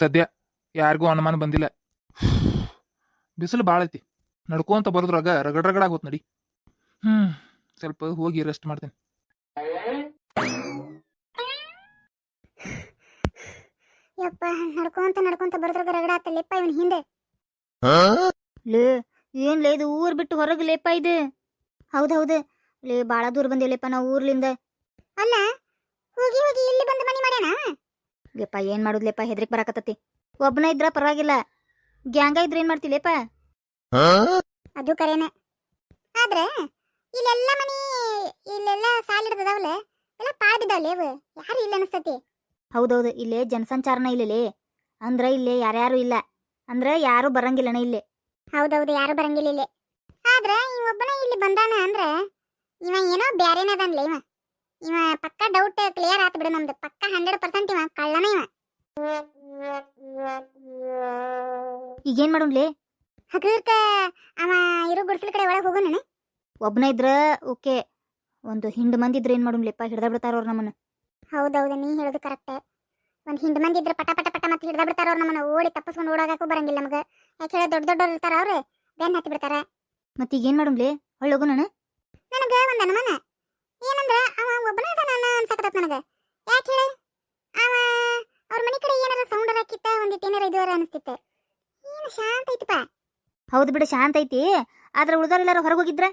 ಸದ್ಯ ಯಾರಿಗೂ ಅನುಮಾನ ಬಂದಿಲ್ಲ. ಬಿಸಿಲು ಭಾಳ ಐತಿ. ನಡ್ಕೊಂತ ಬರೋದ್ರಾಗ ರಗಡ್ ರಗಡ್ ಆಗೋತ್ ನಡಿ. ಹ್ಮ್ ಸ್ವಲ್ಪ ಹೋಗಿ ರೆಸ್ಟ್ ಮಾಡ್ತೇನೆ. ಯಪ್ಪ ನಡ್ಕೊಂತ ನಡ್ಕೊಂತ ಬರೋದ್ರಾಗ ರಗಡ ಆತಲ್ಲಪ್ಪ ಇವನ್ ಹಿಂದೆ. ಲೇ ಏನ್ ಲೇ ಇದು ಊರ್ ಬಿಟ್ಟು ಹೊರಗೆ ಲೇಪ ಇದು? ಹೌದೌದು ಲೇ ಬಾಳ ದೂರ ಬಂದಿಲ್ಲಪ್ಪ ನಾವು ಊರ್ಲಿಂದ. ಅಲ್ಲ ಹೋಗಿ ಹೋಗಿ ಇಲ್ಲಿ ಬಂದು ಮನಿ ಮಾಡ್ಯಾನ? ಲೇಪ ಏನ್ ಮಾಡುದ್ಲೇಪ ಹೆದ್ರಿಕ್ ಬರಾಕತ್ತತಿ? ಒಬ್ಬನ ಇದ್ರ ಪರವಾಗಿಲ್ಲ. ಗ್ಯಾಂಗ ಇದ್ರ ಏನ್ ಮಾಡ್ತಿಲೇಪ್ಪ ಅದು ಕರೇನೆ. ಆದ್ರೆ ಇಲ್ಲೆಲ್ಲ ಮನಿ ಇಲ್ಲೆಲ್ಲ ಸಾಲಿಡ್ದದಾವಲ್ಲ ಎಲ್ಲ ಪಾಳ್ಬಿದ್ದಾವಲ್ಲ ಅವು. ಯಾರು ಇಲ್ಲ ಅನಿಸ್ತತಿ. ಹೌದೌದು ಇಲ್ಲೇ ಜನಸಂಚಾರನ ಇಲ್ಲಲೇ. ಅಂದ್ರ ಇಲ್ಲೇ ಯಾರ್ಯಾರು ಇಲ್ಲ. ಅಂದ್ರ ಯಾರು ಬರಂಗಿಲ್ಲನ ಇಲ್ಲೇ. ಹೌದೌದು ಯಾರು ಬರಂಗಿಲ್ಲ ಇಲ್ಲಿ. ಆದ್ರೆ ಈ ಒಬ್ಬನ ಇಲ್ಲಿ ಬಂದಾನ ಅಂದ್ರೆ ಇವ ಏನೋ ಬ್ಯಾರೇನ ಅದನ್ಲ ಇವ. ಇವ ಪಕ್ಕ ಡೌಟ್ ಕ್ಲಿಯರ್ ಆತ್ ಬಿಡು ನಮ್ದು. ಪಕ್ಕ ಹಂಡ್ರೆಡ್ ಪರ್ಸೆಂಟ್ ಇವ ಕಳ್ಳನ ಇವ. ಈಗೇನ್ ಮಾಡೋಣ್ಲೇ ಹಗರ್ಕ ಅವ ಇರೋ ಗುಡ್ಸಲ್ ಕಡೆ ಒಳಗೆ ಹೋಗೋಣ ಒಬ್ನ ಇದ್ರ ಓಕೆ. ಒಂದು ಹಿಂಡ್ ಮಂದಿ ಇದ್ರ ಏನ್ ಮಾಡೋಣ್ಲೇಪ ಹಿಡ್ದ ಬಿಡ್ತಾರ ಅವ್ರ ನಮ್ಮನ್ನ. ಹೌದೌದು ನೀ ಹೇಳೋದು ಕರೆಕ್ಟ್ ಒಂದು ಹಿಂಡ್ ಮಂದಿ ಇದ್ರೆ ಪಟ ಪಟ ಪಟ ಮತ್ತೆ ಹಿಡ್ದ ಬಿಡ್ತಾರ ಅವ್ರು ನಮ್ಮನ್ನ. ಓಡಿ ತಪ್ಪಿಸ್ಕೊಂಡು ಓಡಾಗಕ್ಕೂ ಬರಂಗಿಲ್ಲ ನಮಗ. ಯಾಕೆ ಹೇಳಿ ದೊಡ್ಡ ದೊಡ್ಡವ್ರು ಇರ್ತಾರ ಅವ್ರು? ಬೆನ್ ಹತ್ತಿ ಬಿಡ್ತಾರ. ಮತ್ತೀಗ ಏನ್ ಮಾಡೋಣ್ಲೇ ಹೊಳ್ಳೋಗುಣ ನನಗ ಒಂದು ಅನುಮಾನ. ಏನಂದ್ರ ಅವ ಒಬ್ಬನ ಅದಾನ ಅನ್ಸಕತ್ತ ನನಗೆ. ಯಾಕೆ ಹೇಳಿ? ಅವ ಅವ್ರ ಮನಿ ಕಡೆ ಏನಾರ ಸೌಂಡ್ ಹಾಕಿತ್ತ ಒಂದಿಟ್ಟು ಏನಾರ ಇದುವರ ಅನಿಸ್ತಿತ್ತು. ಏನು ಶಾಂತ ಐತಪ್ಪ. ಹೌದು ಬಿಡು ಶಾಂತ ಐತಿ. ಆದ್ರೆ ಉಳ್ದವ್ರೆಲ್ಲಾರು ಹೊರಗೆ ಹೋಗಿದ್ರ?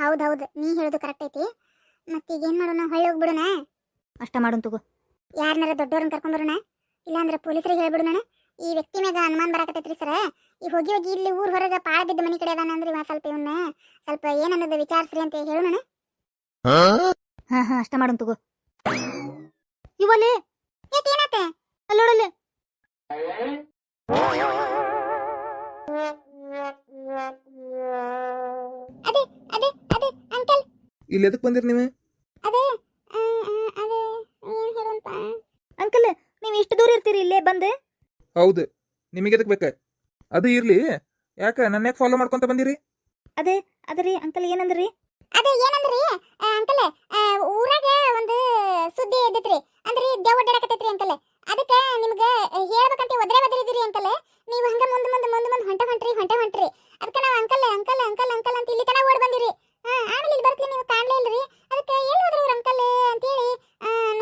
ಹೌದು ನೀ ಹೇಳೋದು ಕರೆಕ್ಟ್ ಐತಿ. ಮತ್ತೆ ಈಗ ಏನ್ ಮಾಡೋಣ ಹೊಳ್ಳಿ ಹೋಗ್ಬಿಡೋಣ? ಅಷ್ಟ ಮಾಡೋಣ ತಗೋ. ಯಾರನ್ನಾರ ದೊಡ್ಡವ್ರನ್ನ ಕರ್ಕೊಂಬರೋಣ ಇಲ್ಲಾಂದ್ರೆ ಪೊಲೀಸರಿಗೆ ಹೇಳ್ಬಿಡೋಣ ಈ ವ್ಯಕ್ತಿ ಮ್ಯಾಗ ಅನುಮಾನ ಬರಾಕತ್ತೈತ್ರಿ ಸರ. ಈ ಹೋಗಿ ಹೋಗಿ ಇಲ್ಲಿ ಊರ್ ಹೊರಗೆ ಪಾಳ ಬಿದ್ದ ಮನಿ ಕಡೆ ಅದಾನ ಅಂದ್ರೆ ಸ್ವಲ್ಪ ಇವನ್ನ ಸ್ವಲ್ಪ ಏನನ್ನೋದು ವಿಚಾರಿಸ್ರಿ ಅಂತ ಹೇಳೋಣ ಹಾ? ಹಾ ಅಷ್ಟ ಮಾಡೋಣ ತಗೋ. ಇವಲ್ಲಿ? ಯಾಕೆ ಏನಾತ ಅಲ್ಲೋಡಲ್ಲೇ ಅದೇ ಅದೇ ಅದೇ ಅಂಕಲ್. ಇಲ್ಲಿ ಎದಕ್ ಬಂದಿರಿ ನೀವು? ಅದೇ ಆ, ಆ, ಅದೇ ಏನ್ ಹೇಳೋಣಪ್ಪ. ಅಂಕಲ್ ನೀವ್ ಇಷ್ಟು ದೂರ ಇರ್ತೀರಿ ಇಲ್ಲೇ ಬಂದು? ಹೌದು. ನಿಮಗೆ ಎದಕ್ ಬೇಕ? ಅದು ಇರ್ಲಿ. ಯಾಕ ನನ್ನ ಯಾಕೆ ಫಾಲೋ ಮಾಡ್ಕೊಂತ ಬಂದಿರಿ? ಅದೇ ಅದರಿ ಅಂಕಲ್ ಏನಂದ್ರಿ? ಅದೇ ಏನಂದ್ರಿ? ಆ, ಅಂಕಲ್ ಆ, ಊರಾಗ ಒಂದು ಸುದ್ದಿ ಎದ್ದೈತ್ರಿ ಅಂದ್ರಿ ದೇವ್ ಒಡ್ಡಾಡಕತ್ತೈತ್ರಿ ಅಂಕಲ್. ಅದಕ್ಕೆ ನಿಮ್ಗೆ ಹೇಳ್ಬೇಕಂತ ಒದ್ರೆ ಒದರಿದಿರಿ ಅಂಕಲ್. ನೀವು ಹಂಗ ಮುಂದೆ ಮುಂದೆ ಮುಂದೆ ಮುಂದೆ ಹೊಂಟ ಹೊಂಟ್ರಿ ಹೊಂಟ ಹೊಂಟ್ರಿ. ಅದಕ್ಕೆ ನಾವು ಅಂಕಲ್ ಅಂಕಲ್ ಅಂಕಲ್ ಅಂಕಲ್ ಅಂತ ಇಲ್ಲಿ ತನ ಓಡ್ ಬಂದಿರಿ. ಆ ಆಮೇಲೆ ಇಲ್ಲಿ ಬರ್ತೀವಿ ನೀವು ಕಾಣ್ಲೇ ಇಲ್ರಿ. ಅದಕ್ಕೆ ಎಲ್ಲಿ ಹೋದ್ರಿ ಇವ್ರ ಅಂಕಲ್ ಅಂತೇಳಿ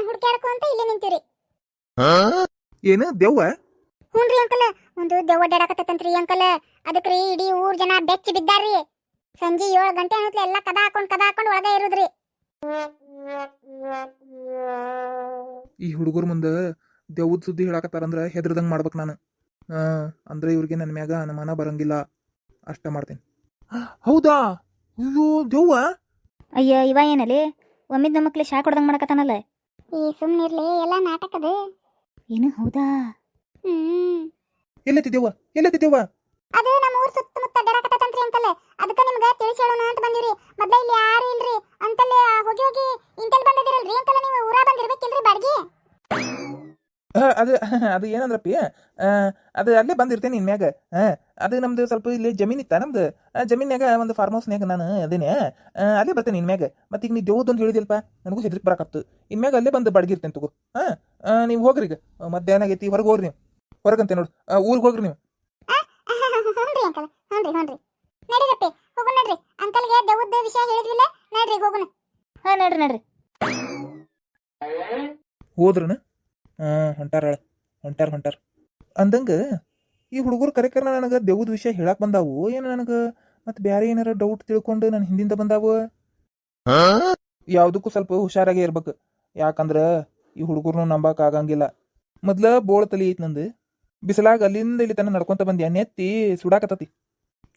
ಹುಡುಕ್ಯಾಡ್ಕೊಂತ ನಿಂತಿರಿ. ನಿಂತೀರಿ ಏನು ದೆವ್ವ? ರೀ ಅಂಕಲ್. ಒಂದು ದೆವ್ವ ಅಡ್ಡಾಡಕತ್ತೈತಂತ್ರಿ ಅಂಕಲ್. ಅದಕ್ರಿ ಇಡೀ ಊರ್ ಜನ ಬೆಚ್ಚಿ ಬಿದ್ದಾರ್ರಿ. ಸಂಜೆ ಏಳು ಗಂಟೆ ಅನ್ನತ್ಲೆ ಎಲ್ಲ ಕದ ಹಾಕೊಂಡು ಕದ ಹಾಕೊಂಡು ಒಳಗೆ ಇರುದ್ರಿ. ಈ ಹುಡುಗರ ಮುಂದೆ ದೆವ್ವದ ಸುದ್ದಿ ಹೇಳಾಕತ್ತಾರಂದ್ರ ಹೆದರ್ದಂಗ್ ಮಾಡ್ಬೇಕು ನಾನು. ಹಾ ಅಂದ್ರೆ ಇವ್ರಿಗೆ ನನ್ನ ಮ್ಯಾಗ ಅನುಮಾನ ಬರಂಗಿಲ್ಲ. ಅಷ್ಟ ಮಾಡ್ತೀನಿ. ಹೌದಾ? ಅಯ್ಯೋ ದೆವ್ವ? ಅಯ್ಯೋ ಇವ ಏನಲೇ? ಒಮ್ಮಿದ್ ಮಕ್ಳಿಗೆ ಶಾಕ್ ಹೊಡ್ದಂಗ್ ಮಾಡಕತ್ತಾನಲ್ಲ? ಈ ಸುಮ್ಮನಿರ್ಲಿ ಎಲ್ಲ ನಾಟಕದ. ಏನು ಹೌದಾ? ಹ್ಮ್. ಎಲ್ಲತ್ತಿದ್ದೇವ ಎಲ್ಲತ್ತಿದ್ದೇವ ಅದು ನಮ್ಮ ಊರ್ ಸುತ್ತಮುತ್ತ ಅಡ್ಡಾಡಕತ್ತಂತ್ರಿ ಅಂಕಲ್ ಅದಕ್ಕ ನಿಮ್ಗ ತಿಳಿಸಿ ಹೇಳೋಣ ಅಂತ ಬಂದಿರಿ ಮೊದ್ಲ ಇಲ್ಲಿ ಯಾರು ಇಲ್ರಿ? ಅಂತಲ್ಲಿ ಹೋಗಿ ಹೋಗಿ ಇಂತಲ್ಲಿ ಬಂದಿರಲ್ರಿ ಅಂತಲ್ಲ ನೀವು ಊರ ಬಂದಿರ್ಬೇಕಿಲ್ರಿ ಬಾಡ್ಗಿ? ಅದು ಅದು ಏನಂದ್ರಪ್ಪಿ? ಅದು ಅಲ್ಲೇ ಬಂದಿರ್ತೇನೆ ಇನ್ ಮ್ಯಾಗ ಅದು ನಮ್ದು ಸ್ವಲ್ಪ ಇಲ್ಲಿ ಜಮೀನ್ ಇತ್ತ ನಮ್ದು? ಜಮೀನ್ಯಾಗ ಒಂದು ಫಾರ್ಮ್ ಹೌಸ್ನ್ಯಾಗ ನಾನು ಅದೇನೆ. ಅಲ್ಲೇ ಬರ್ತೇನೆ ಇನ್ ಮ್ಯಾಗ ಮತ್ತೆ ಈಗ ನೀವು ದೇವ್ದು ಅಂತ ಹೇಳಿದಿಲ್ಪ ನನಗೂ ಹೆದ್ರಿಕ್ ಬರಕತ್ತು. ಇನ್ ಮ್ಯಾಗ ಅಲ್ಲೇ ಬಂದು ಬಡಗಿರ್ತೇನೆ ತಗೋ. ಹಾಂ ನೀವು ಹೋಗ್ರಿ ಈಗ. ಮಧ್ಯಾಹ್ನ ಆಗೈತಿ ಹೊರಗೆ ಹೋಗ್ರಿ ನೀವು. ಹೊರಗಂತೆ ನೋಡು. ಊರಿಗೆ ಹೋಗ್ರಿ ನೀವು. ಹ್ಞೂನ್ರಿ ಅಂಕಲ್. ಹ್ಞೂನ್ರಿ ಹ್ಞೂನ್ರಿ ನಡೀರಪ್ಪಿ ಹೋಗೋಣ ನಡ್ರಿ. ಅಂಕಲ್ಗೆ ವಿಷಯ ಹೇಳಿದ್ವಿಲ್ಲ ನಡ್ರಿ ಹೋಗೋಣ. ಹಾ ನಡ್ರಿ ನಡ್ರಿ. ಹೋದ್ರನ? ಹಾಂ ಹೊಂಟಾರ ಹೊಂಟಾರ ಹೊಂಟಾರ. ಅಂದಂಗ ಈ ಹುಡುಗರು ಕರೆಕರ ನನಗೆ ದೇವದ ವಿಷಯ ಹೇಳಕ್ ಬಂದಾವು. ಏನು ನನಗೆ ಮತ್ತೆ ಬೇರೆ ಏನಾರ ಡೌಟ್ ತಿಳ್ಕೊಂಡು ನನ್ನ ಹಿಂದಿಂದ ಬಂದಾವು? ಯಾವುದಕ್ಕೂ ಸ್ವಲ್ಪ ಹುಷಾರಾಗಿ ಇರ್ಬೇಕು. ಯಾಕಂದ್ರೆ ಈ ಹುಡುಗರ್ನು ನಂಬಕ್ ಆಗಂಗಿಲ್ಲ. ಮೊದ್ಲ ಬೋಳ ತಲಿ ಐತಿ ನಂದು. ಬಿಸಿಲಾಗ ಅಲ್ಲಿಂದ ಇಲ್ಲಿ ತನ ನಡ್ಕೊಂತ ಬಂದಿ ನೆತ್ತಿ ಸುಡಾಕತ್ತತಿ.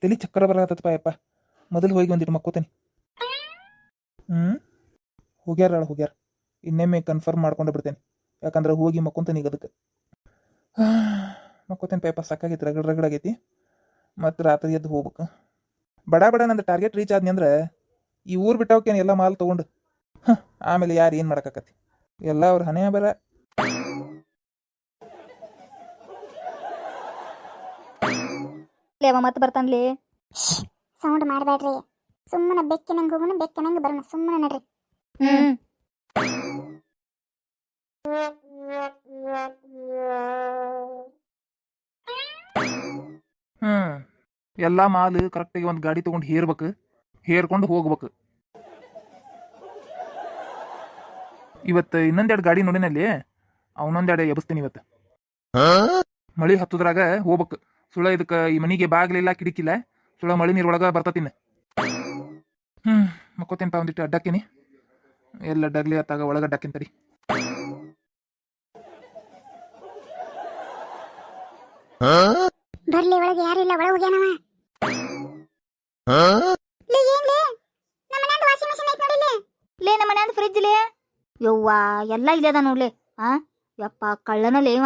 ತಲಿ ಚಕ್ಕರ ಬರಕತ್ತಪ್ಪ ಯಪ್ಪ ಮೊದಲು ಹೋಗಿ ಒಂದಿಟ್ಟು ಮಕ್ಕೋತೇನೆ. ಹ್ಞೂ ಹೋಗ್ಯಾರ ಹೋಗ್ಯಾರ. ಇನ್ನೊಮ್ಮೆ ಕನ್ಫರ್ಮ್ ಮಾಡ್ಕೊಂಡು ಬಿಡ್ತೇನೆ. ಯಾಕಂದ್ರೆ ಹೋಗಿ ಮಕ್ಕೊಂತೇನೆ ಈಗ ಅದಕ್ಕೆ. ಮಕ್ಕೋತೇನೆ ಪೈಪ, ಸಾಕಾಗೈತಿ, ರಗಡ್ ರಗಡ್ ಆಗೈತಿ. ಮತ್ತು ರಾತ್ರಿ ಎದ್ದು ಹೋಗ್ಬೇಕು. ಬಡ ಬಡ ನಂದು ಟಾರ್ಗೆಟ್ ರೀಚ್ ಆದ್ನಿ ಅಂದ್ರೆ ಈ ಊರು ಬಿಟ್ಟಾವಕ್ಕೇನು ಎಲ್ಲ ಮಾಲ್ ತೊಗೊಂಡು. ಹಾಂ, ಆಮೇಲೆ ಯಾರು ಏನು ಮಾಡೋಕ್ಕಾಕತಿ ಎಲ್ಲ ಅವ್ರ ಹಣೆ ಬರ ಲೇವ ಮತ್ತೆ ಬರ್ತಾನ್ಲಿ ಸೌಂಡ್ ಮಾಡಬೇಡ್ರಿ. ಸುಮ್ಮನೆ ಬೆಕ್ಕಿನಂಗೆ ಹೋಗೋಣ ಬೆಕ್ಕಿನಂಗೆ ಬರೋಣ ಸುಮ್ಮನೆ ನಡ್ರಿ. ಹ್ಮ್. ಎಲ್ಲಾ ಎಲ್ಲ ಮಾಲ್ ಕರೆಕ್ಟಾಗಿ ಒಂದ್ ಗಾಡಿ ತಗೊಂಡು ಹೇರ್ಬೇಕು. ಹೇರ್ಕೊಂಡು ಹೋಗ್ಬೇಕು. ಇವತ್ತ ಇನ್ನೊಂದೆರಡು ಗಾಡಿ ನೋಡಿನಲ್ಲಿ ಅವನೊಂದೆರಡು ಎಬ್ಸ್ತೀನಿ ಇವತ್ತು. ಮಳಿ ಹತ್ತದ್ರಾಗ ಹೋಗ್ಬೇಕು. ಸುಳ ಇದಕ್ಕೆ ಈ ಮನಿಗೆ ಬಾಗ್ಲಿಲ್ಲ ಕಿಡಿಕಿಲ್ಲ ಸುಳ ಮಳಿ ನೀರೊಳಗ ಬರ್ತತಿನ. ಹ್ಮ್ ಮಕ್ಕೋತೇನಪ್ಪ ಒಂದಿಟ್ಟು ಅಡ್ಡಾಕಿನಿ ಎಲ್ಲ ಅಡ್ಡಾಗ್ಲಿ, ಅತ್ತಾಗ ಒಳಗ ಅಡ್ಡಕ್ಕಿನ ತಡಿ. ಬರ್ಲಿ, ಒಳಗೆ ಯಾರಿಲ್ಲ ಒಳಗೆ ಹೋಗ್ಯಾನವ. ಲೇ ಏನ್ಲೇ ನಮ್ಮ ಮನ್ಯಾಗ ವಾಷಿಂಗ್ ಮೆಷಿನ್ ಐತ್ ನೋಡಿಲ್ಲಿ. ಲೇ, ನಮ್ಮ ಮನ್ಯಾಂದ ಫ್ರಿಜ್ ಯವ್ವ, ಎಲ್ಲ ಇಲ್ಲದ ನೋಡ್ಲೆ. ಆ? ಯಪ್ಪ ಕಳ್ಳನ ಲೇವ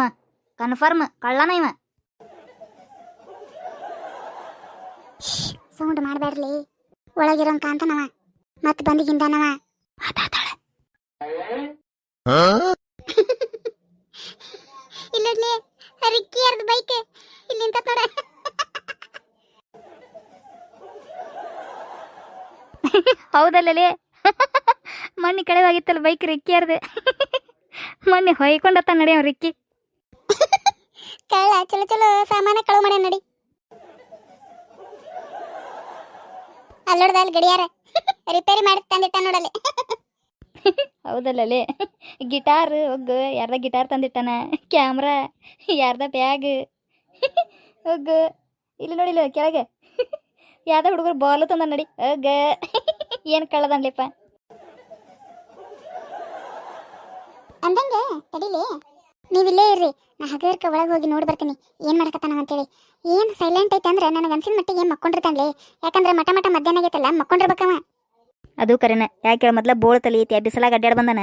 ಕನ್ಫರ್ಮ್ ಕಳ್ಳನ ಇವ. ಸೌಂಡ್ ಮಾಡಬೇಡ್ಲಿ ಒಳಗಿರೋ ಕಾಂತನವ ಮತ್ ಬಂದಿಗಿಂದನವ. ಇಲ್ಲಡ್ಲಿ ರಿಕ್ಕಿ ಅರ್ಧ ಬೈಕ್ ಇಲ್ಲಿ ನಿಂತ ನೋಡ. ಹೌದಲ್ಲಲೇ? ಮಣ್ಣಿ ಕಡೆ ಆಗಿತ್ತಲ್ಲ ಬೈಕ್ ರಿಕ್ಕಿ ಅರ್ದೆ. ಮೊನ್ನೆ ಹೊಯ್ಕೊಂಡತ್ತ ನಡಿ ಅವ್ನ ರಿಕ್ಕಿ. ಕಳ್ಳ ಚಲೋ ಚಲೋ ಸಾಮಾನ ಕಳು ಮಾಡ್ಯಾನ ನಡಿ. ಅಲ್ಲೋಡ್ದ ಅಲ್ಲಿ ಗಡಿಯಾರ. ರಿಪೇರಿ ಮಾಡಿ ತಂದಿಟ್ಟ ನೋಡಲ್ಲಿ ಹೌದಲ್ಲೇ ಗಿಟಾರ್ ಒಗ್ಗು ಯಾರ್ದ ಗಿಟಾರ್ ತಂದಿಟ್ಟಾನ. ಕ್ಯಾಮ್ರಾ ಯಾರ್ದ ಬ್ಯಾಗ್ ಒಗ್ಗು ಇಲ್ಲಿ ನೋಡಿಲ್ಲ ಕೆಳಗೆ. ಯಾವ್ದ ಹುಡುಗರು ಬಾಲು ತಂದ ನೋಡಿ. ಒಗ್ಗ ಏನು ಕಳ್ಳದನ್ಲಿಪ್ಪ ಅಂದಂಗೆ ತಡಿಲಿ. ನೀವಿಲ್ಲೇ ಇರ್ರಿ. ನಾ ಹಗರ್ಕ ಒಳಗೆ ಹೋಗಿ ನೋಡಿ ಬರ್ತೀನಿ. ಏನು ಮಾಡಕತ್ತಾನ ಅಂತೇಳಿ. ಏನು ಸೈಲೆಂಟ್ ಐತೆ ಅಂದ್ರೆ ನನಗೆ ಅನ್ಸಿನ ಮಟ್ಟಿಗೆ ಏನು ಮಕ್ಕೊಂಡಿರ್ತಾನ್ಲಿ. ಯಾಕಂದ್ರೆ ಮಟ ಮಠ ಮಧ್ಯಾಹ್ನ ಆಗೈತಲ್ಲ ಮಕ್ಕೊಂಡಿರ್ಬೇಕವ. ಅದು ಕರೆನ ಯಾಕೆ ಮೊದ್ಲ ಬೋಳ ತಲೆ ಐತಿ ಬಿಸಲಾಗ ಅಡ್ಡಾಡ್ ಬಂದನ.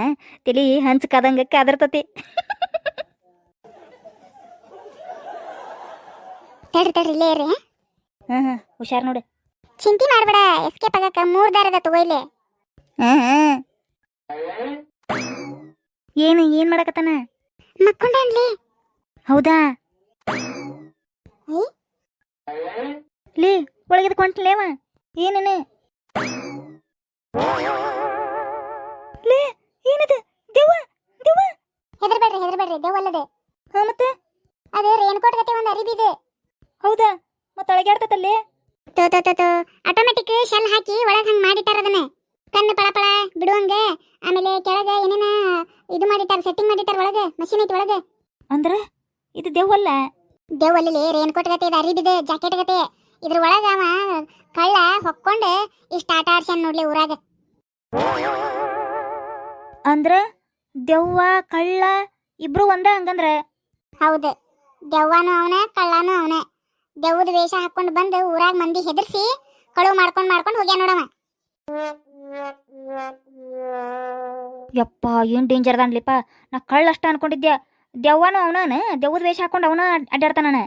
ತಲಿ ಹಂಚ್ ಕದಂಗ ಕದರ್ತತಿ ತಡ್ರಿ ತಡ್ರಿ ಇಲ್ಲೇ ಇರ್ರಿ ಹಾಂ. ಹಾಂ ಹುಷಾರ್ ನೋಡು. ಚಿಂತೆ ಮಾಡಬೇಡ ಎಸ್ಕೇಪ್ ಆಗಕ್ಕ ಮೂರು ದಾರದ ತಗೋ ಇಲ್ಲಿ. ಹಾಂ ಏನು ಏನು ಏನ್ ಮಾಡಕತ್ತಾನ? ಮಕ್ಕೊಂಡಾನ್ಲಿ? ಹೌದಾ? ಲೀ ಒಳಗಿದ ಕೊಂಟ್ಲೇವ ಏನೇನೆ? ಲೇ ಏನದು? ದೆವ್ವ ದೆವ್ವ. ಹೆದರ್ಬೇಡ್ರಿ ಹೆದರ್ಬೇಡ್ರಿ ದೇವಲ್ಲದೆ ಹಾ ಮತ್ತೆ? ಅದೇ ರೇನ್ಕೋಟ್ ಗತಿ ಒಂದು ಅರಿಬಿದೆ ಹೌದಾ? ಮತ್ತೆ ಒಳಗೆ ಆಡ್ತತಲ್ಲೇ ತೋ ತೋ ತೋ. ಆಟೋಮೆಟಿಕ್ ಶೆಲ್ ಹಾಕಿ ಒಳಗೆ ಹಂಗೆ ಮಾಡಿಟ್ಟಾರ ಅದನ್ನ. ಕಣ್ಣು ಪಳ ಪಳ ಬಿಡುವಂಗ ಆಮೇಲೆ ಕೆಳಗೆ ಏನೇನ ಇದು ಮಾಡಿಟ್ಟಾರ ಸೆಟ್ಟಿಂಗ್ ಮಾಡಿಟ್ಟಾರ ಒಳಗೆ ಮಷಿನ್ ಐತಿ ಒಳಗೆ. ಅಂದ್ರ ಇದು ದೇವಲ್ಲ ದೇವಲ್ಲಿ ರೇನ್ಕೋಟ್ ಗತೆ ಇದೆ ಅರಿಬಿದೆ ಜಾಕೆಟ್ ಗತೆ. ಇದ್ರ ಒಳಗ ಅವ ಕಳ್ಳ ಹೊಕ್ಕೊಂಡು ಇಷ್ಟ ಆಟ ಆಡ್ಸ್ಯಾನ ನೋಡ್ಲಿ ಊರಾಗ. ಅಂದ್ರ ದೆವ್ವ ಕಳ್ಳ ಇಬ್ರು ಒಂದ ಹಂಗಂದ್ರ? ಹೌದು. ದೆವ್ವನು ಅವನ ಕಳ್ಳನು ಅವನ. ದೆವ್ವದ ವೇಷ ಹಾಕೊಂಡು ಬಂದು ಊರಾಗ ಮಂದಿ ಹೆದರ್ಸಿ ಕಳುವು ಮಾಡ್ಕೊಂಡು ಮಾಡ್ಕೊಂಡು ಹೋಗ್ಯಾನ ನೋಡವ ಯಪ್ಪ ಏನ್ ಡೇಂಜರ್ ಅದಾನ್ಲಿಪ್ಪ ನಾ ಕಳ್ಳ ಅಷ್ಟ ಅನ್ಕೊಂಡಿದ್ದೆ. ದೆವ್ವನು ಅವನ ದೆವ್ವದ ವೇಷ ಹಾಕೊಂಡು ಅವನ ಅಡ್ಡಾಡ್ತಾನ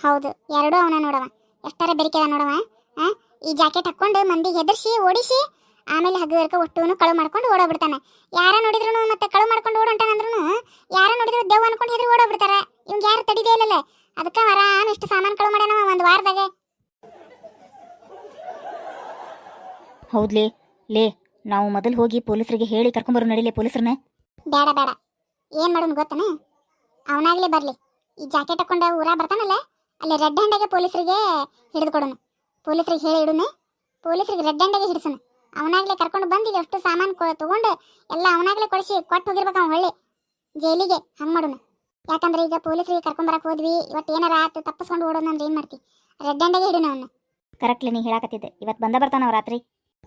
ಹೌದು ಎರಡೂ ಅವನ ನೋಡವ. ಎಷ್ಟರ ಬೆರಿಕೆ ಅದ ನೋಡವ ಆ? ಈ ಜಾಕೆಟ್ ಹಾಕೊಂಡು ಮಂದಿ ಹೆದರ್ಸಿ ಓಡಿಸಿ ಆಮೇಲೆ ಹಗ್ಗರ್ಕ ಒಟ್ಟುನು ಕಳು ಮಾಡ್ಕೊಂಡು ಓಡೋಗ್ಬಿಡ್ತಾನೆ. ಯಾರ ನೋಡಿದ್ರು ಮತ್ತೆ ಕಳು ಮಾಡ್ಕೊಂಡು ಓಡೊಂಟಾನಂದ್ರೂ ಯಾರ ನೋಡಿದ್ರು ದೆವ್ವ ಅನ್ಕೊಂಡು ಹೆದರಿ ಓಡೋಗ್ಬಿಡ್ತಾರ. ಇವ್ಗೆ ಯಾರು ತಡಿದೇ ಇಲ್ಲಲ್ಲ ಅದಕ್ಕೆ ಆರಾಮ್ ಎಷ್ಟು ಸಾಮಾನು ಕಳು ಮಾಡ್ಯಾನವ ಒಂದು ವಾರದಾಗೆ. ಹೌದ್ಲೇ ಲೇ ನಾವು ಮೊದಲು ಹೋಗಿ ಪೊಲೀಸರಿಗೆ ಹೇಳಿ ಕರ್ಕೊಂಬರು ನಡಿಲೆ ಪೊಲೀಸರನ್ನ? ಬೇಡ ಬೇಡ. ಏನ್ ಮಾಡೋನ್ ಗೊತ್ತನ? ಅವನಾಗ್ಲೇ ಬರ್ಲಿ. ಈ ಜಾಕೆಟ್ ಹಾಕೊಂಡ ಊರ ಬರ್ತಾನಲ್ಲ ಅಲ್ಲಿ ರೆಡ್ ಹ್ಯಾಂಡಾಗೆ ಪೊಲೀಸರಿಗೆ ಹಿಡಿದು ಕೊಡೋಣ ಪೊಲೀಸರಿಗೆ ಹೇಳಿ ಇಡುನು. ಪೊಲೀಸರಿಗೆ ರೆಡ್ ಹ್ಯಾಂಡಾಗೆ ಹಿಡಿಸೋಣ ಅವನಾಗ್ಲೇ ಕರ್ಕೊಂಡು ಬಂದು ಇಲ್ಲಿ ಅಷ್ಟು ಸಾಮಾನು ತಗೊಂಡು ಎಲ್ಲ ಅವನಾಗ್ಲೇ ಕೊಡಿಸಿ ಕೊಟ್ಟು ಹೋಗಿರ್ಬೇಕು ಅವ್ನು ಹೊಳ್ಳಿ. ಜೈಲಿಗೆ ಹಂಗೆ ಮಾಡೋಣ ಯಾಕಂದ್ರೆ ಈಗ ಪೊಲೀಸರಿಗೆ ಕರ್ಕೊಂಬರಕ್ಕೆ ಹೋದ್ವಿ. ಇವತ್ತು ಏನಾರ ಆತು ತಪ್ಪಿಸ್ಕೊಂಡು ಓಡೋಣ ಅಂದ್ರೆ ಏನು ಮಾಡ್ತಿ? ರೆಡ್ ಹ್ಯಾಂಡಾಗೆ ಹಿಡಿನ ಅವನ್ನ ಕರೆಕ್ಟ್ಲಿ ನೀ ಹೇಳಾಕತ್ತಿದ್ದೆ. ಇವತ್ತು ಬಂದ ಬರ್ತಾನ ರಾತ್ರಿ.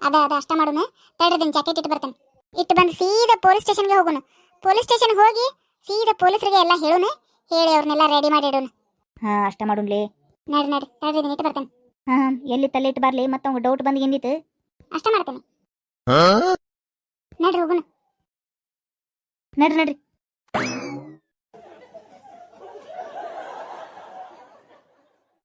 ಅದ ಅದ ಅಷ್ಟ ಮಾಡೋಣ ತಡ್ರದಿನ ಜಾಕೆಟ್ ಇಟ್ಟು ಬರ್ತೇನೆ. ಇಟ್ಟು ಬಂದು ಸೀದಾ ಪೊಲೀಸ್ ಸ್ಟೇಷನ್ಗೆ ಹೋಗೋಣ ಪೊಲೀಸ್ ಸ್ಟೇಷನ್ಗೆ ಹೋಗಿ ಸೀದಾ ಪೊಲೀಸರಿಗೆ ಎಲ್ಲ ಹೇಳೋಣ ಹೇಳಿ ಅವ್ರನ್ನೆಲ್ಲ ರೆಡಿ ಮಾಡಿ ಇಡೋಣ ಹಾ ಅಷ್ಟ ಮಾಡುನ್ಲೇ. ನಡಿ ನಡಿ ತಡ್ರದಿನ ಇಟ್ಟು ಬರ್ತೇನೆ. ಹಾ ಎಲ್ಲಿ ತಲ್ಲಿಟ್ಟು ಬರ್ಲಿ ಮತ್ತೆ ಅವ್ಗೆ ಡೌಟ್ ಬಂದು ಎಂದಿತ್ತು ಅಷ್ಟ ಮಾಡ್ತೇನೆ. ನಡ್ರಿ ಹೋಗೋಣ ನಡ್ರಿ ನಡ್ರಿ.